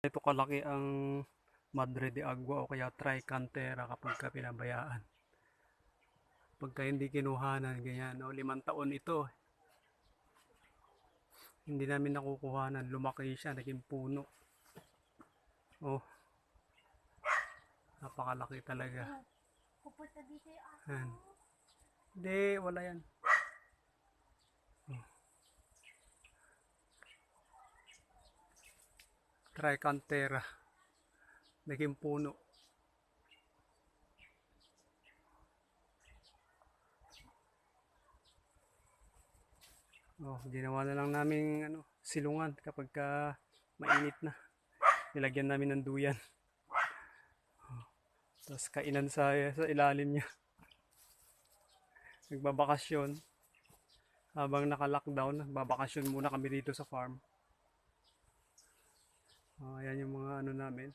Ito kalaki ang Madre de Agua o kaya Tricantera kapag ka pinabayaan. Pagka hindi kinuhanan, ganyan, o limang taon ito. Hindi namin nakukuhanan, lumaki siya, naging puno. Oh, napakalaki talaga. Pupunta dito yung. Hindi, wala yan. Tricantera. Naging puno. Oh, ginawa na lang namin ano, silungan kapag ka mainit na. Nilagyan namin ng duyan. Oh. Tapos kainan sa, sa ilalim niya nagbabakasyon habang naka-lockdown, nagbabakasyon muna kami dito sa farm. Oh, ayan yung mga ano namin.